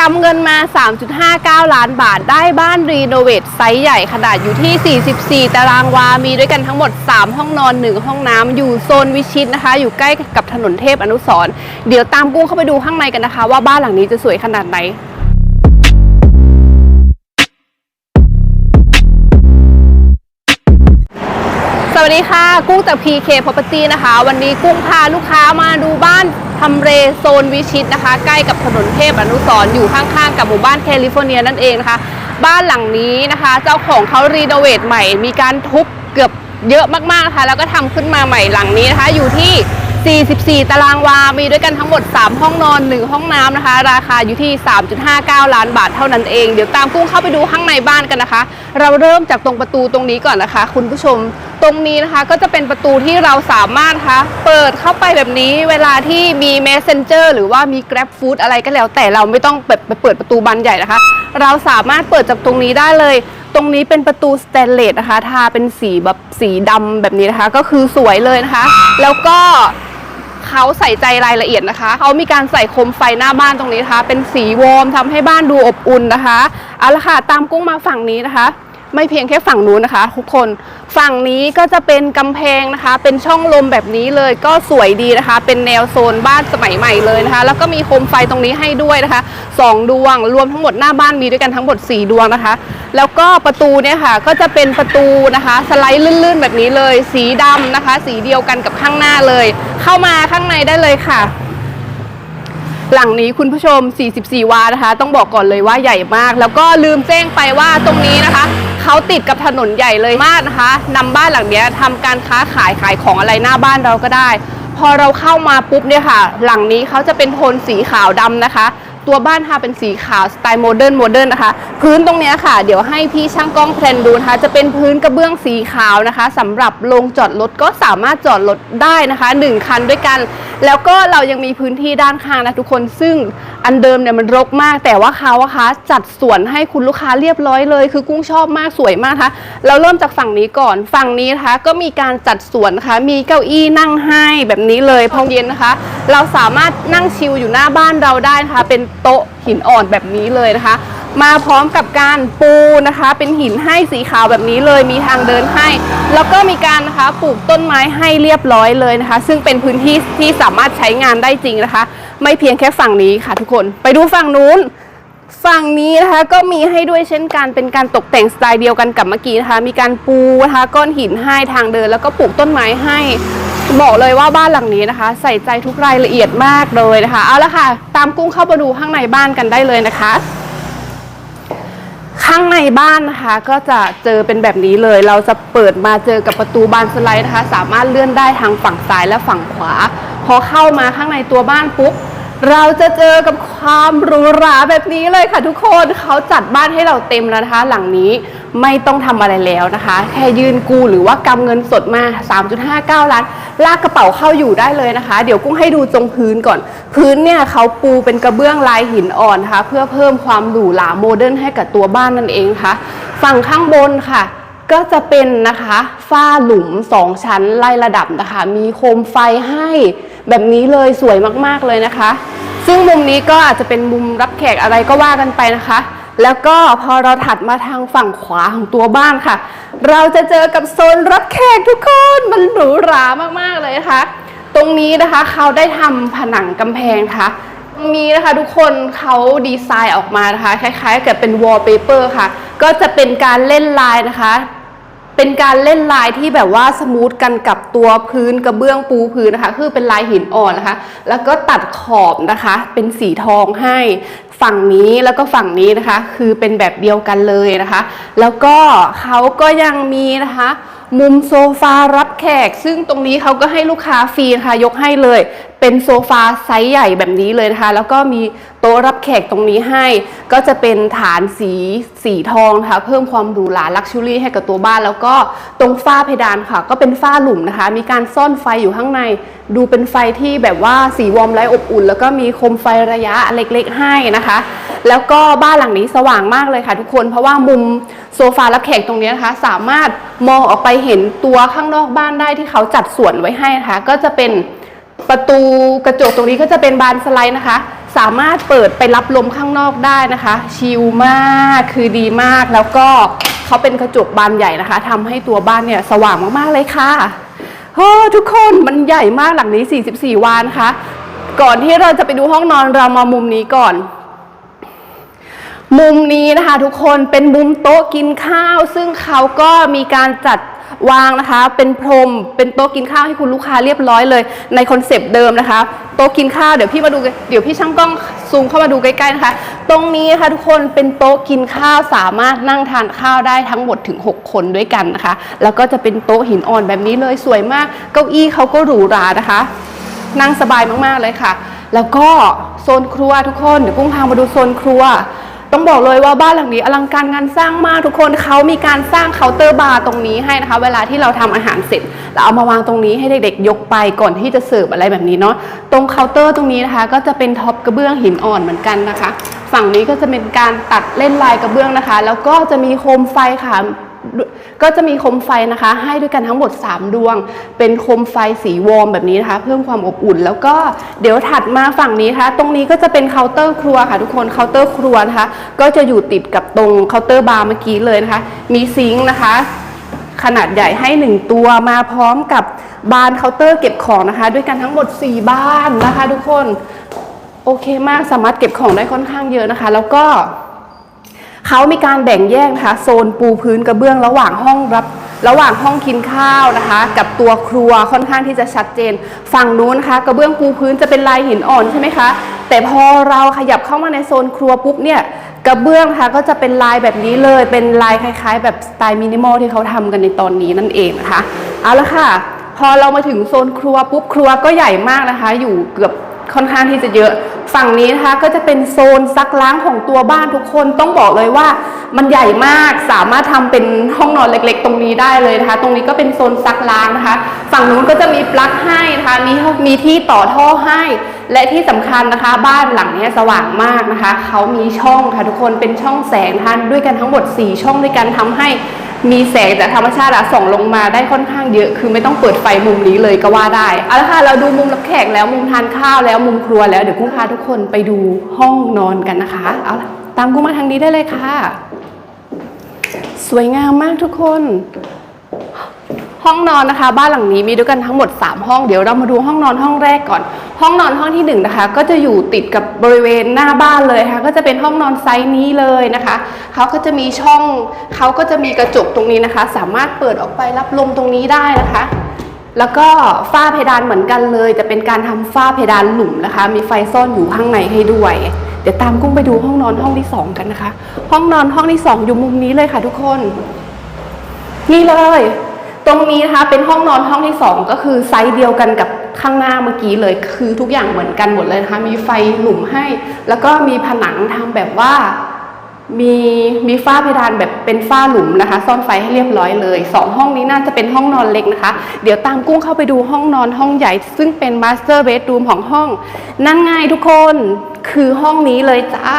กำเงินมา 3.59 ล้านบาทได้บ้านรีโนเวทไซส์ใหญ่ขนาดอยู่ที่ 44 ตารางวา มีด้วยกันทั้งหมด 3 ห้องนอน 1 ห้องน้ำ อยู่โซนวิชิตนะคะ อยู่ใกล้กับถนนเทพอนุสรเดี๋ยวตามกุ้งเข้าไปดูข้างในกันนะคะ ว่าบ้านหลังนี้จะสวยขนาดไหนสวัสดีค่ะ กุ้งจาก PK Property นะคะ วันนี้กุ้งพาลูกค้ามาดูบ้าน ทำเลโซนวิชิตนะคะ ใกล้กับถนนเทพอนุสร์อยู่ข้างๆ กับหมู่บ้านแคลิฟอร์เนียนั่นเองนะคะ บ้านหลังนี้นะคะ เจ้าของเขารีโนเวทใหม่ มีการทุบเกือบเยอะมากๆนะคะแล้วก็ทำขึ้นมาใหม่หลังนี้นะคะ อยู่ที่ 44 ตารางวา มีด้วยกันทั้งหมด 3 ห้องนอน 1 ห้องน้ำนะคะ ราคาอยู่ที่ 3.59 ล้านบาทเท่านั้นเอง เดี๋ยวตามกุ้งเข้าไปดูข้างในบ้านกันนะคะ เราเริ่มจากตรงประตูตรงนี้ก่อนนะคะ คุณผู้ชม ตรงนี้นะคะก็จะเป็นประตูที่เราสามารถคะเปิดเข้าไปแบบนี้เวลาที่มี Messenger หรือว่ามี Grab Food อะไรก็แล้ว แต่เราไม่ต้องไปเปิดประตูบานใหญ่นะคะ เราสามารถเปิดจากตรงนี้ได้เลยตรงนี้เป็นประตูสแตนเลสนะคะ ทาเป็นสีแบบสีดำแบบนี้นะคะ ก็คือสวยเลยนะคะ แล้วก็ เขาใส่ใจรายละเอียดนะคะ เขามีการใส่โคมไฟหน้าบ้านตรงนี้นะคะ เป็นสีวอร์มทำให้บ้านดูอบอุ่นนะคะเอาละค่ะตามกุ้งมาฝั่งนี้นะคะ ไม่เพียงแค่ฝั่งนู้นนะคะ ทุกคนฝั่งนี้ก็จะเป็นกำแพงนะคะ เป็นช่องลมแบบนี้เลยก็สวยดีนะคะ เป็นแนวโซนบ้านสมัยใหม่เลยนะคะ แล้วก็มีโคมไฟตรงนี้ให้ด้วยนะคะสองดวงรวมทั้งหมดหน้าบ้านมีด้วยกันทั้งหมด 4 ดวงนะคะ แล้วก็ประตูเนี่ยค่ะก็จะเป็นประตูนะคะ สไลด์ลื่นๆ แบบนี้เลย สีดำนะคะ สีเดียวกันกับข้างหน้าเลย เข้ามาข้างในได้เลยค่ะ หลังนี้คุณผู้ชม 44 วานะคะ ต้องบอกก่อนเลยว่าใหญ่มาก แล้วก็ลืมแจ้งไปว่าตรงนี้นะคะเขาติดกับถนนใหญ่เลยมากนะคะนำบ้านหลังนี้ทำการค้าขายขายของอะไรหน้าบ้านเราก็ได้ พอเราเข้ามาปุ๊บเนี่ยค่ะ หลังนี้เขาจะเป็นโทนสีขาวดำนะคะ ตัวบ้านทาเป็นสีขาวสไตล์โมเดิร์นโมเดิร์นนะคะ พื้นตรงนี้ค่ะ เดี๋ยวให้พี่ช่างกล้องแพลนดูนะคะ จะเป็นพื้นกระเบื้องสีขาวนะคะสำหรับลงจอดรถก็สามารถจอดรถได้นะคะหนึ่งคันด้วยกัน แล้วก็เรายังมีพื้นที่ด้านข้างนะทุกคนซึ่งอันเดิมเนี่ยมันรกมาก แต่ว่าเขาอะคะจัดสวนให้คุณลูกค้าเรียบร้อยเลย คือกุ้งชอบมากสวยมากนะคะเราเริ่มจากฝั่งนี้ก่อน ฝั่งนี้นะคะก็มีการจัดสวนนะคะมีเก้าอี้นั่งให้แบบนี้เลยพอเย็นนะคะ เราสามารถนั่งชิลอยู่หน้าบ้านเราได้นะคะ เป็นโต๊ะหินอ่อนแบบนี้เลยนะคะ มาพร้อมกับการปูนะคะ เป็นหินให้สีขาวแบบนี้เลย มีทางเดินให้ แล้วก็มีการนะคะปลูกต้นไม้ให้เรียบร้อยเลยนะคะ ซึ่งเป็นพื้นที่ที่สามารถใช้งานได้จริงนะคะ ไม่เพียงแค่ฝั่งนี้ค่ะทุกคน ไปดูฝั่งนู้น ฝั่งนี้นะคะก็มีให้ด้วยเช่นกัน เป็นการตกแต่งสไตล์เดียวกันกับเมื่อกี้นะคะ มีการปูนะคะก้อนหินให้ทางเดิน แล้วก็ปลูกต้นไม้ให้บอกเลยว่าบ้านหลังนี้นะคะ ใส่ใจทุกรายละเอียดมากเลยนะคะ เอาละค่ะ ตามกุ้งเข้ามาดูข้างในบ้านกันได้เลยนะคะ ข้างในบ้านนะคะ ก็จะเจอเป็นแบบนี้เลย เราจะเปิดมาเจอกับประตูบานสไลด์นะคะ สามารถเลื่อนได้ทางฝั่งซ้ายและฝั่งขวา พอเข้ามาข้างในตัวบ้านปุ๊บ เราจะเจอกับความหรูหราแบบนี้เลยค่ะทุกคนเขาจัดบ้านให้เราเต็มแล้วนะคะ หลังนี้ไม่ต้องทำอะไรแล้วนะคะ แค่ยื่นกู้หรือว่ากำเงินสดมา 3.59 ล้าน ลากกระเป๋าเข้าอยู่ได้เลยนะคะ เดี๋ยวกุ้งให้ดูตรงพื้นก่อน พื้นเนี่ยเขาปูเป็นกระเบื้องลายหินอ่อนนะคะ เพื่อเพิ่มความหรูหราโมเดิร์นให้กับตัวบ้านนั่นเองค่ะ ฝั่งข้างบนค่ะก็จะเป็นนะคะฝ้าหลุมสองชั้นไล่ระดับนะคะ มีโคมไฟให้ แบบนี้เลยสวยมากๆเลยนะคะ ซึ่งมุมนี้ก็อาจจะเป็นมุมรับแขกอะไรก็ว่ากันไปนะคะ แล้วก็พอเราถัดมาทางฝั่งขวาของตัวบ้านค่ะ เราจะเจอกับโซนรับแขกทุกคนมันหรูหรามากๆเลยนะคะ ตรงนี้นะคะเขาได้ทำผนังกำแพงค่ะตรงนี้นะคะทุกคนเขาดีไซน์ออกมานะคะ คล้ายๆกับเป็นวอลเปเปอร์ค่ะ ก็จะเป็นการเล่นลายนะคะ เป็นการเล่นลายที่แบบว่าสมูทกันกับตัวพื้นกระเบื้องปูพื้นนะคะ คือเป็นลายหินอ่อนนะคะ แล้วก็ตัดขอบนะคะ เป็นสีทองให้ ฝั่งนี้แล้วก็ฝั่งนี้นะคะ คือเป็นแบบเดียวกันเลยนะคะ แล้วก็เขาก็ยังมีนะคะ มุมโซฟารับแขก ซึ่งตรงนี้เขาก็ให้ลูกค้าฟรีนะคะยกให้เลย เป็นโซฟาไซส์ใหญ่แบบนี้เลยนะคะ แล้วก็มีโต๊ะรับแขกตรงนี้ให้ ก็จะเป็นฐานสีสีทองนะคะ เพิ่มความหรูหราลักชัวรี่ให้กับตัวบ้าน แล้วก็ตรงฝ้าเพดานค่ะ ก็เป็นฝ้าหลุมนะคะ มีการซ่อนไฟอยู่ข้างใน ดูเป็นไฟที่แบบว่าสีวอร์มไร้อบอุ่น แล้วก็มีโคมไฟระยะเล็ก ๆ ให้นะคะแล้วก็บ้านหลังนี้สว่างมากเลยค่ะ ทุกคนเพราะว่ามุมโซฟารับแขกตรงนี้นะคะ สามารถมองออกไปเห็นตัวข้างนอกบ้านได้ที่เขาจัดสวนไว้ให้นะคะ ก็จะเป็นประตูกระจกตรงนี้ก็จะเป็นบานสไลด์นะคะ สามารถเปิดไปรับลมข้างนอกได้นะคะ ชิลมากคือดีมากแล้วก็เขาเป็นกระจกบานใหญ่นะคะทำให้ตัวบ้านเนี่ยสว่างมากๆเลยค่ะโอ้ทุกคนมันใหญ่มากหลังนี้ 44 วานนะคะก่อนที่เราจะไปดูห้องนอนเรามามุมนี้ก่อน มุมนี้นะคะทุกคนเป็นมุมโต๊ะกินข้าว ซึ่งเขาก็มีการจัดวางนะคะ เป็นพรมเป็นโต๊ะกินข้าวให้คุณลูกค้าเรียบร้อยเลย ในคอนเซปต์เดิมนะคะ โต๊ะกินข้าวเดี๋ยวพี่มาดูเดี๋ยวพี่ช่างกล้องซูมเข้ามาดูใกล้ๆนะคะ ตรงนี้นะคะทุกคนเป็นโต๊ะกินข้าวสามารถนั่งทานข้าวได้ทั้งหมดถึง 6 คนด้วยกันนะคะ แล้วก็จะเป็นโต๊ะหินอ่อนแบบนี้เลยสวยมาก เก้าอี้เขาก็หรูหรานะคะ นั่งสบายมากๆเลยค่ะ แล้วก็โซนครัวทุกคนเดี๋ยวกุ้งพามาดูโซนครัว ต้องบอกเลยว่าบ้านหลังนี้อลังการงานสร้างมากทุกคนเขามีการสร้างเคาน์เตอร์บาร์ตรงนี้ให้นะคะ เวลาที่เราทำอาหารเสร็จเราเอามาวางตรงนี้ให้เด็กๆ ยกไปก่อนที่จะเสิร์ฟอะไรแบบนี้เนาะตรงเคาน์เตอร์ตรงนี้นะคะ ก็จะเป็นท็อปกระเบื้องหินอ่อนเหมือนกันนะคะ ฝั่งนี้ก็จะเป็นการตัดเล่นลายกระเบื้องนะคะ แล้วก็จะมีโคมไฟค่ะ ก็จะมีโคมไฟนะคะ ให้ด้วยกันทั้งหมด 3 ดวง เป็นโคมไฟสีวอร์มแบบนี้นะคะ เพิ่มความอบอุ่น แล้วก็เดี๋ยวถัดมาฝั่งนี้นะคะ ตรงนี้ก็จะเป็นเคาน์เตอร์ครัวค่ะทุกคนเคาน์เตอร์ครัวนะคะ ก็จะอยู่ติดกับตรงเคาน์เตอร์บาร์เมื่อกี้เลยนะคะ มีซิงค์นะคะ ขนาดใหญ่ให้ 1 ตัวมาพร้อมกับบานเคาน์เตอร์เก็บของนะคะ ด้วยกันทั้งหมด 4 บ้านนะคะ ทุกคนโอเคมากสามารถเก็บของได้ค่อนข้างเยอะนะคะ แล้วก็ เขามีการแบ่งแยกนะคะโซนปูพื้นกระเบื้องระหว่างห้องรับระหว่างห้องกินข้าวนะคะ กับตัวครัวค่อนข้างที่จะชัดเจน ฝั่งนู้นนะคะกระเบื้องปูพื้นจะเป็นลายหินอ่อนใช่ไหมคะ แต่พอเราขยับเข้ามาในโซนครัวปุ๊บเนี่ยกระเบื้องนะคะก็จะเป็นลายแบบนี้เลย เป็นลายคล้าย ๆ แบบสไตล์มินิมอลที่เขาทำกันในตอนนี้นั่นเองนะคะเอาละค่ะ พอเรามาถึงโซนครัวปุ๊บครัวก็ใหญ่มากนะคะ อยู่เกือบ ค่อนข้างที่จะเยอะฝั่งนี้นะคะก็จะเป็นโซนซักล้างของตัวบ้านทุกคนต้องบอกเลยว่ามันใหญ่มากสามารถทำเป็นห้องนอนเล็ก ๆ ตรงนี้ได้เลยนะคะ ตรงนี้ก็เป็นโซนซักล้างนะคะ ฝั่งนู้นก็จะมีปลั๊กให้นะคะมีมีที่ต่อท่อให้ และที่สำคัญนะคะ บ้านหลังนี้สว่างมากนะคะเขามีช่องค่ะทุกคนเป็นช่องแสงนะคะด้วยกันทั้งหมด 4 ช่องด้วยกันทำให้ มีแสงจากธรรมชาติส่องลงมาได้ค่อนข้างเยอะ คือไม่ต้องเปิดไฟมุมนี้เลยก็ว่าได้เอาละค่ะเราดูมุมรับแขกแล้วมุมทานข้าวแล้วมุมครัวแล้วเดี๋ยวกุ้งพาทุกคนไปดูห้องนอนกันนะคะเอาละตามกุ้งมาทางนี้ได้เลยค่ะ สวยงามมากทุกคน ห้องนอนนะคะ บ้านหลังนี้มีด้วยกันทั้งหมด 3 ห้องเดี๋ยวเรามาดูห้องนอนห้องแรกก่อน ห้องนอนห้องที่1นงนะคะ ก็จะอยู่ติดกับบริเวณหน้าบ้านเลยค่ะ ก็จะเป็นห้องนอนไซส์นี้เลยนะคะเขาก็จะมีช่องเขาก็จะมีกระจกตรงนี้นะคะ สามารถเปิดออกไปรับลมตรงนี้ได้นะคะแล้วก็ฝ้าเพดานเหมือนกันเลย จะเป็นการทำฝ้าเพดานหลุมนะคะ มีไฟซ่อนอยู่ข้างในให้ด้วย เดี๋ยวตามกุ้งไปดูห้องนอนห้องที่สองกันนะคะ ห้องนอนห้องที่สองอยู่มุมนี้เลยค่ะทุกคน นี่เลย ตรงนี้นะคะเป็นห้องนอนห้องที่สองก็คือไซส์เดียวกันกับข้างหน้าเมื่อกี้เลยคือทุกอย่างเหมือนกันหมดเลยนะคะมีไฟหลุมให้ แล้วก็มีผนังทำแบบว่ามีมีฝ้าเพดานแบบเป็นฝ้าหลุมนะคะ ซ่อนไฟให้เรียบร้อยเลยสองห้องนี้น่าจะเป็นห้องนอนเล็กนะคะ เดี๋ยวตามกุ้งเข้าไปดูห้องนอนห้องใหญ่ ซึ่งเป็นมาสเตอร์เบดรูมของห้อง นั่นไงทุกคนคือห้องนี้เลยจ้า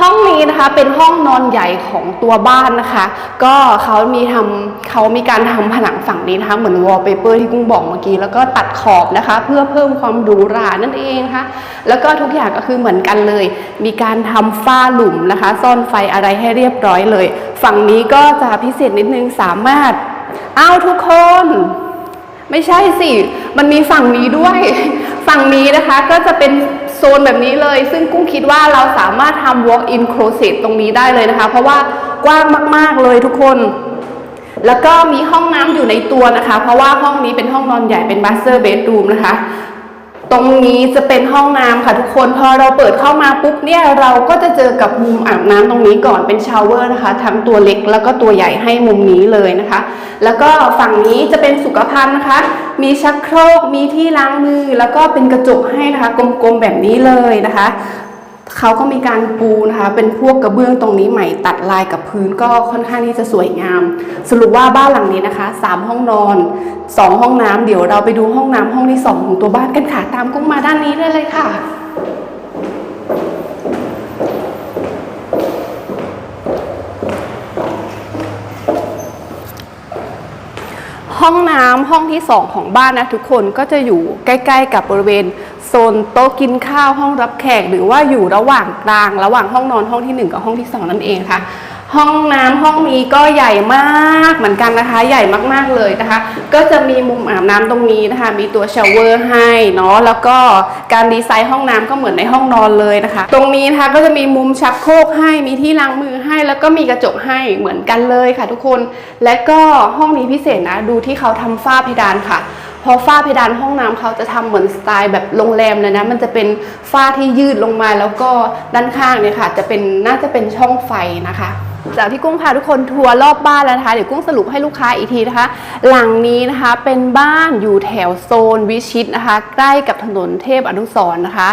ห้องนี้นะคะเป็นห้องนอนใหญ่ของตัวบ้านนะคะ ก็เขามีทำเขามีการทำผนังฝั่งนี้นะคะเหมือนวอลเปเปอร์ที่กุ้งบอกเมื่อกี้แล้วก็ตัดขอบนะคะ เพื่อเพิ่มความหรูหรานั่นเองนะคะแล้วก็ทุกอย่างก็คือเหมือนกันเลย มีการทำฝ้าหลุมนะคะ ซ่อนไฟอะไรให้เรียบร้อยเลย ฝั่งนี้ก็จะพิเศษนิดนึงสามารถเอาทุกคน ไม่ใช่สิ มันมีฝั่งนี้ด้วย ฝั่งนี้นะคะก็จะเป็น โซนแบบนี้เลย ซึ่งกุ้งคิดว่าเราสามารถทำ walk in closet ตรงนี้ได้เลยนะคะ เพราะว่ากว้างมาก ๆ เลยทุกคน แล้วก็มีห้องน้ำอยู่ในตัวนะคะ เพราะว่าห้องนี้เป็นห้องนอนใหญ่เป็น master bedroom นะคะ ตรงนี้จะเป็นห้องน้ำค่ะทุกคนพอเราเปิดเข้ามาปุ๊บเนี่ยเราก็จะเจอกับมุมอาบน้ำตรงนี้ก่อนเป็นชาวเวอร์นะคะทั้งตัวเล็กแล้วก็ตัวใหญ่ให้มุมนี้เลยนะคะ แล้วก็ฝั่งนี้จะเป็นสุขภัณฑ์นะคะ มีชักโครกมีที่ล้างมือ แล้วก็เป็นกระจกให้นะคะ กลมๆแบบนี้เลยนะคะ เขาก็มีการปูนะคะ เป็นพวกกระเบื้องตรงนี้ใหม่ตัดลายกับพื้นก็ค่อนข้างที่จะสวยงาม สรุปว่าบ้านหลังนี้นะคะ 3 ห้องนอน 2 ห้องน้ำเดี๋ยวเราไปดูห้องน้ำห้องที่ 2 ของตัวบ้านกันค่ะ ตามกุ้งมาด้านนี้ได้เลยค่ะห้องน้ำห้องที่ 2 ของบ้านนะทุกคนก็จะอยู่ใกล้ ๆ กับบริเวณ นโต๊ะกินข้าวห้องรับแขก หรือว่าอยู่ระหว่างกลาง ระหว่างห้องนอนห้องที่หนึ่งกับห้องที่สองนั่นเองค่ะ ห้องน้ำห้องนี้ก็ใหญ่มากเหมือนกันนะคะ ใหญ่มากๆเลยนะคะ ก็จะมีมุมอาบน้ำตรงนี้นะคะ มีตัวชาวเวอร์ให้เนาะแล้วก็การดีไซน์ห้องน้ำก็เหมือนในห้องนอนเลยนะคะ ตรงนี้นะคะก็จะมีมุมชักโครกให้มีที่ล้างมือให้แล้วก็มีกระจกให้เหมือนกันเลยค่ะ ทุกคน และก็ห้องนี้พิเศษนะดูที่เขาทำฝ้าเพดานค่ะ ราะฝ้าเพดานห้องน้ำเขาจะทำเหมือนสไตล์แบบโรงแรมเลยนะ มันจะเป็นฝ้าที่ยืดลงมาแล้วก็ด้านข้างเนี่ยค่ะ จะเป็นน่าจะเป็นช่องไฟนะคะจากที่กุ้งพาทุกคนทัวร์รอบบ้านแล้วนะคะ เดี๋ยวกุ้งสรุปให้ลูกค้าอีกทีนะคะ หลังนี้นะคะเป็นบ้านอยู่แถวโซนวิชิตนะคะ ใกล้กับถนนเทพอนุสรนะคะ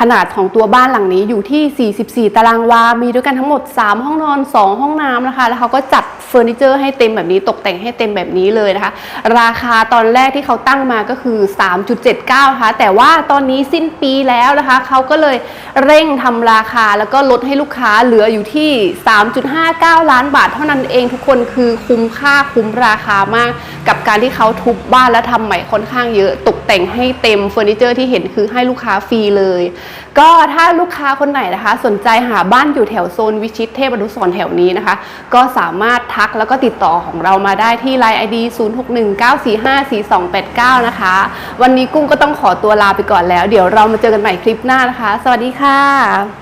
ขนาดของตัวบ้านหลังนี้อยู่ที่ 44 ตารางวา มีด้วยกันทั้งหมด 3 ห้องนอน 2 ห้องน้ำนะคะ แล้วเขาก็จัด เฟอร์นิเจอร์ให้เต็มแบบนี้ตกแต่งให้เต็มแบบนี้เลยนะคะ ราคาตอนแรกที่เขาตั้งมาก็คือ 3.79นะคะแต่ว่าตอนนี้สิ้นปีแล้วนะคะเขาก็เลยเร่งทำราคาแล้วก็ลดให้ลูกค้าเหลืออยู่ที่ 3.59 ล้านบาท เท่านั้นเองทุกคนคือคุ้มค่าคุ้มราคามาก กับการที่เขาทุบบ้านและทำใหม่ค่อนข้างเยอะ ตกแต่งให้เต็มเฟอร์นิเจอร์ที่เห็นคือให้ลูกค้าฟรีเลย ก็ถ้าลูกค้าคนไหนนะคะ สนใจหาบ้านอยู่แถวโซนวิชิตเทพอนุสรแถวนี้นะคะ ก็สามารถทักแล้วก็ติดต่อของเรามาได้ที่ Line ID 0619454289 นะคะ วันนี้กุ้งก็ต้องขอตัวลาไปก่อนแล้ว เดี๋ยวเรามาเจอกันใหม่คลิปหน้านะคะ สวัสดีค่ะ